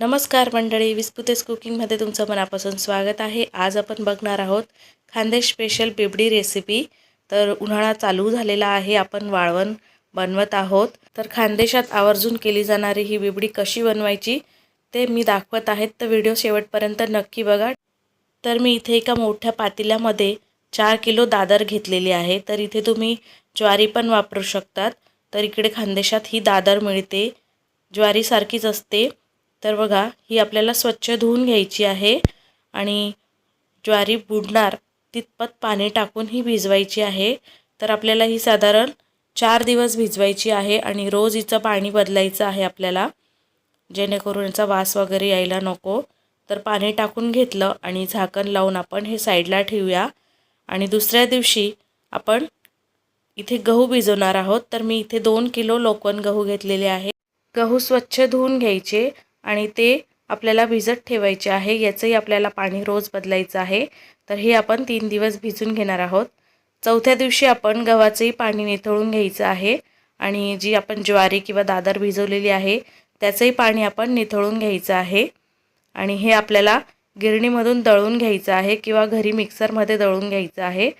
नमस्कार मंडळी विस्पुतेस कुकिंगमध्ये तुमचं मनापासून स्वागत आहे. आज आपण बघणार आहोत खानदेश स्पेशल बिबडी रेसिपी तर उन्हाळा चालू झालेला आहे आपण वाळवण बनवत आहोत. तर खानदेशात आवर्जून केली जाणारी ही बिबडी कशी बनवायची ते मी दाखवत आहेत तर व्हिडिओ शेवटपर्यंत नक्की बघा. तर मी इथे एका मोठ्या पातेल्यामध्ये चार किलो दादर घेतलेली आहे. तर इथे तुम्ही ज्वारी पण वापरू शकतात. तर इकडे खानदेशात ही दादर मिळते. ज्वारीसारखीच असते. तर बघा ही आपल्याला स्वच्छ धुवून घ्यायची आहे आणि ज्वारी बुडणार तितपत पाणी टाकून ही भिजवायची आहे. तर आपल्याला ही साधारण चार दिवस भिजवायची आहे आणि रोज हिचं पाणी बदलायचं आहे आपल्याला. जेणेकरून याचा वास वगैरे यायला नको. तर पाणी टाकून घेतलं आणि झाकण लावून आपण हे साईडला ठेवूया. आणि दुसऱ्या दिवशी आपण इथे गहू भिजवणार आहोत. तर मी इथे दोन किलो लोकवन गहू घेतलेले आहे. गहू स्वच्छ धुवून घ्यायचे. आणि ते आपल्याला भिजत ठेवायचे आहे. याचंही आपल्याला पाणी रोज बदलायचं आहे. तर हे आपण तीन दिवस भिजून घेणार आहोत. चौथ्या दिवशी आपण गव्हाचंही पाणी निथळून घ्यायचं आहे. आणि जी आपण ज्वारी किंवा दादर भिजवलेली आहे त्याचंही पाणी आपण निथळून घ्यायचं आहे. आणि हे आपल्याला गिरणीमधून दळून घ्यायचं आहे किंवा घरी मिक्सरमध्ये दळून घ्यायचं आहे.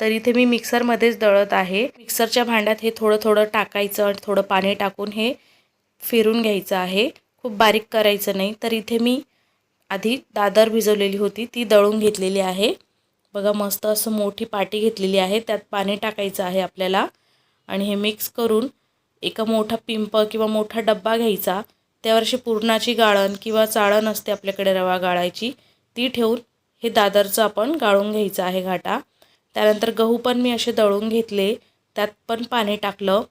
तर इथे मी मिक्सरमध्येच दळत आहे. मिक्सरच्या भांड्यात हे थोडं थोडं टाकायचं आणि थोडं पाणी टाकून हे फिरून घ्यायचं आहे. खूप बारीक करायचं नाही. तर इथे मी आधी दादर भिजवलेली होती. ती दळून घेतलेली आहे. बघा मस्त असं मोठी पाटी घेतलेली आहे. त्यात पाणी टाकायचं आहे आपल्याला. आणि हे मिक्स करून एका मोठा पिंप किंवा मोठा डब्बा घ्यायचा. त्यावरशी पुरणाची गाळण किंवा चाळण असते आपल्याकडे रवा गाळायची. ती ठेवून हे दादरचं आपण गाळून घ्यायचं आहे घाटा. त्यानंतर गहू पण मी असे दळून घेतले. त्यात पण पाणी टाकलं.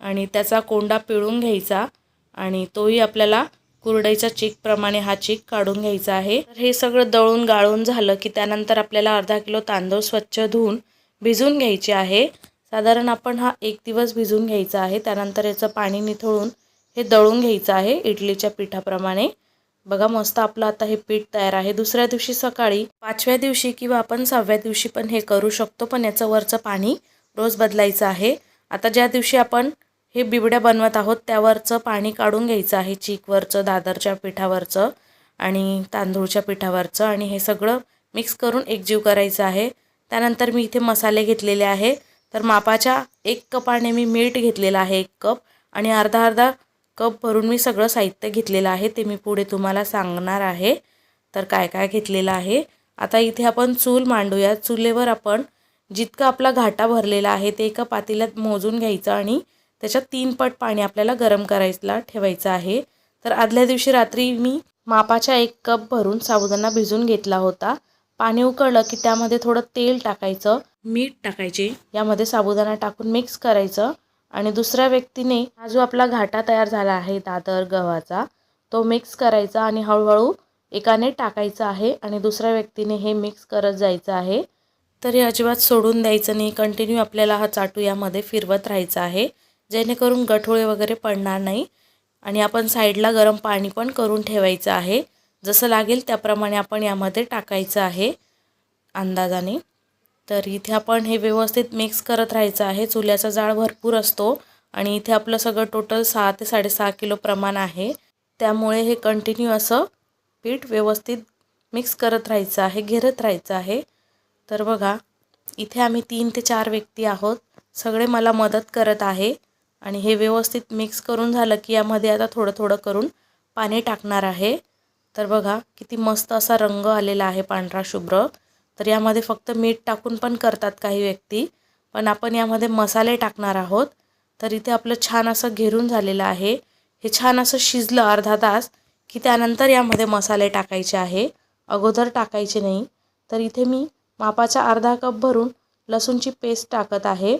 आणि त्याचा कोंडा पिळून घ्यायचा. आणि तोही आपल्याला कुरडईचा चीकप्रमाणे हा चीक काढून घ्यायचा आहे. तर हे सगळं दळून गाळून झालं की त्यानंतर आपल्याला अर्धा किलो तांदूळ स्वच्छ धुवून भिजून घ्यायचे आहे. साधारण आपण हा एक दिवस भिजून घ्यायचा आहे. त्यानंतर याचं पाणी निथळून हे दळून घ्यायचं आहे इडलीच्या पिठाप्रमाणे. बघा मस्त आपलं आता हे पीठ तयार आहे. दुसऱ्या दिवशी सकाळी पाचव्या दिवशी किंवा आपण सहाव्या दिवशी पण हे करू शकतो पण याचं वरचं पाणी रोज बदलायचं आहे. आता ज्या दिवशी आपण हे बिबड्या बनवत आहोत त्यावरचं पाणी काढून घ्यायचं आहे चीकवरचं दादरच्या पिठावरचं आणि तांदूळच्या पिठावरचं आणि हे सगळं मिक्स करून एकजीव करायचं आहे. त्यानंतर मी इथे मसाले घेतलेले आहे. तर मापाच्या एक कपाने मी मीठ घेतलेलं आहे एक कप आणि अर्धा अर्धा कप भरून मी सगळं साहित्य घेतलेलं आहे ते मी पुढे तुम्हाला सांगणार आहे. तर काय काय घेतलेलं आहे? आता इथे आपण चूल मांडूया. चुलेवर आपण जितकं आपला घाटा भरलेला आहे ते एका पातेल्यात मोजून घ्यायचं आणि त्याच्यात तीन पट पाणी आपल्याला गरम करायला ठेवायचं आहे. तर आदल्या दिवशी रात्री मी मापाच्या एक कप भरून साबुदाणा भिजून घेतला होता. पाणी उकळलं की त्यामध्ये थोडं तेल टाकायचं मीठ टाकायचे यामध्ये साबुदाणा टाकून मिक्स करायचं आणि दुसऱ्या व्यक्तीने हा जो आपला घाटा तयार झाला आहे दादर गव्हाचा तो मिक्स करायचा आणि हळूहळू एकाने टाकायचं आहे आणि दुसऱ्या व्यक्तीने हे मिक्स करत जायचं आहे. तर हे अजिबात सोडून द्यायचं नाही. कंटिन्यू आपल्याला हा चाटू यामध्ये फिरवत राहायचा आहे. जेणेकरून गठोळे वगैरे पडणार नाही. आणि आपण साईडला गरम पाणी पण करून ठेवायचं आहे. जसं लागेल त्याप्रमाणे आपण यामध्ये टाकायचं आहे अंदाजाने. तर इथे आपण हे व्यवस्थित मिक्स करत राहायचं आहे. चुल्याचा जाळ भरपूर असतो आणि इथे आपलं सगळं टोटल सहा ते साडेसहा किलो प्रमाण आहे. त्यामुळे हे कंटिन्यू असं पीठ व्यवस्थित मिक्स करत राहायचं आहे घेरत राहायचं आहे. तर बघा इथे आम्ही तीन ते चार व्यक्ती आहोत. सगळे मला मदत करत आहे. आणि हे व्यवस्थित मिक्स करून झालं की यामध्ये आता थोडं थोडं करून पाणी टाकणार आहे. तर बघा किती मस्त असा रंग आलेला आहे पांढरा शुभ्र. तर यामध्ये फक्त मीठ टाकून पण करतात काही व्यक्ती पण आपण यामध्ये मसाले टाकणार आहोत. तर इथे आपलं छान असं घेरून झालेलं आहे. हे छान असं शिजलं अर्धा तास की त्यानंतर यामध्ये मसाले टाकायचे आहे. अगोदर टाकायचे नाही. तर इथे मी मापाचा अर्धा कप भरून लसूणची पेस्ट टाकत आहे.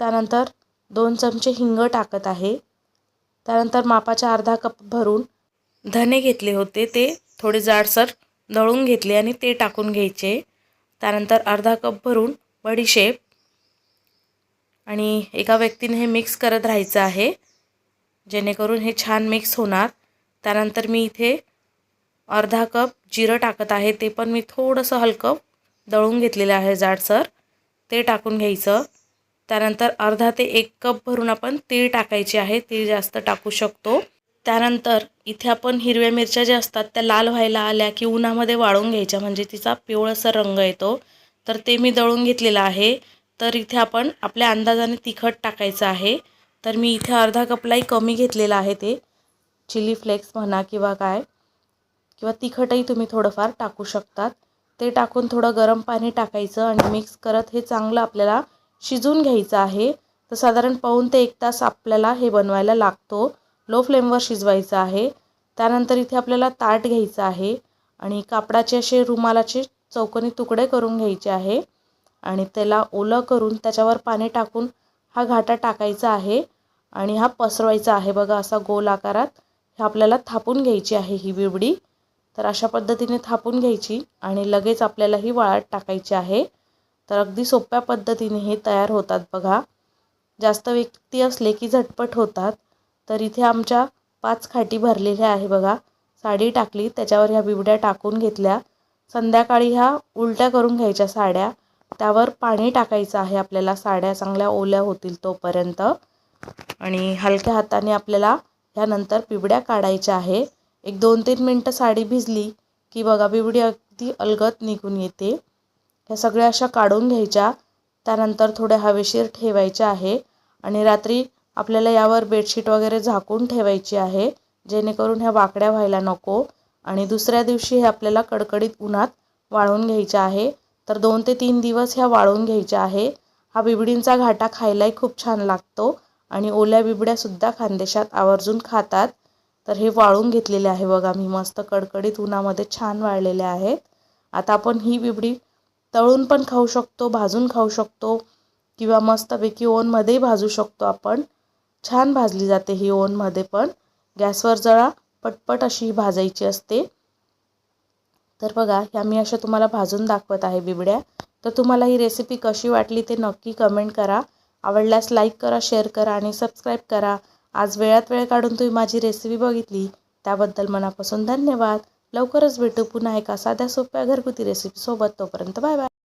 त्यानंतर दोन चमचे हिंग टाकत आहे. त्यानंतर मापाच्या अर्धा कप भरून धने घेतले होते. ते थोडे जाडसर दळून घेतले आणि ते टाकून घ्यायचे. त्यानंतर अर्धा कप भरून बडीशेप आणि एका व्यक्तीने हे मिक्स करत राहायचं आहे. जेणेकरून हे छान मिक्स होणार. त्यानंतर मी इथे अर्धा कप जिरं टाकत आहे. ते पण मी थोडंसं हलकं दळून घेतलेलं आहे जाडसर. ते टाकून घ्यायचं. त्यानंतर अर्धा ते एक कप भरून आपण तीळ टाकायची आहे. तीळ जास्त टाकू शकतो. त्यानंतर इथे आपण हिरव्या मिरच्या ज्या असतात त्या लाल व्हायला आल्या की उन्हामध्ये वाळून घ्यायच्या. म्हणजे तिचा पिवळसा रंग येतो. तर ते मी दळून घेतलेलं आहे. तर इथे आपण आपल्या अंदाजाने तिखट टाकायचं आहे. तर मी इथे अर्धा कपलाही कमी घेतलेलं आहे ते. चिली फ्लेक्स म्हणा किंवा काय. किंवा तिखटही तुम्ही थोडंफार टाकू शकतात. ते टाकून थोडं गरम पाणी टाकायचं आणि मिक्स करत हे चांगलं आपल्याला शिजून घ्यायचं आहे. तर साधारण पाऊन ते एक तास आपल्याला हे बनवायला लागतो. लो फ्लेमवर शिजवायचं आहे. त्यानंतर इथे आपल्याला ताट घ्यायचं आहे. आणि कापडाचे असे रुमालाचे चौकोनी तुकडे करून घ्यायचे आहे. आणि त्याला ओलं करून त्याच्यावर पाणी टाकून हा घाटा टाकायचा आहे. आणि हा पसरवायचा आहे. बघा असा गोल आकारात हे आपल्याला थापून घ्यायची आहे ही बिबडी तर अशा पद्धतीने थापून घ्यायची आणि लगेच आपल्याला ही वाळत टाकायची आहे. तर अगदी सोप्या पद्धतीने हे तयार होतात बघा. जास्त व्यक्ती असले की झटपट होतात. तर इथे आमच्या पाच खाटी भरलेल्या आहे बघा. साडी टाकली त्याच्यावर ह्या बिबड्या टाकून घेतल्या. संध्याकाळी ह्या उलट्या करून घ्यायच्या साड्या. त्यावर पाणी टाकायचं आहे आपल्याला साड्या चांगल्या ओल्या होतील तोपर्यंत. आणि हलक्या हाताने आपल्याला ह्यानंतर पिबड्या काढायच्या आहे. एक दोन तीन मिनटं साडी भिजली की बघा बिबडी अगदी अलगत निघून येते. ह्या सगळ्या अशा काढून घ्यायच्या. त्यानंतर थोड्या हवेशीर ठेवायच्या आहे. आणि रात्री आपल्याला यावर बेडशीट वगैरे झाकून ठेवायची आहे. जेणेकरून ह्या वाकड्या व्हायला नको. आणि दुसऱ्या दिवशी हे आपल्याला कडकडीत उन्हात वाळून घ्यायच्या आहे. तर दोन ते तीन दिवस ह्या वाळून घ्यायच्या आहे. हा बिबडींचा घाटा खायलाही खूप छान लागतो. आणि ओल्या बिबड्यासुद्धा खानदेशात आवर्जून खातात. तर हे वाळून घेतलेले आहे बघा. मी मस्त कडकडीत उन्हामध्ये छान वाळलेले आहेत. आता आपण ही बिबडी तळून पण खाऊ शकतो भाजून खाऊ शकतो किंवा मस्तपैकी ओनमध्येही भाजू शकतो आपण. छान भाजली जाते ही ओनमध्ये पण. गॅसवर जरा पटपट अशी भाजायची असते. तर बघा ह्या मी अशा तुम्हाला भाजून दाखवत आहे बिबड्या. तर तुम्हाला ही रेसिपी कशी वाटली ते नक्की कमेंट करा. आवडल्यास लाईक करा शेअर करा आणि सबस्क्राईब करा. आज वेळात वेळ काढून तुम्ही माझी रेसिपी बघितली. त्याबद्दल मनापासून धन्यवाद. लवकरच भेटू पुन्हा एका साध्या सोप्या घरगुती रेसिपीसोबत तोपर्यंत बाय बाय.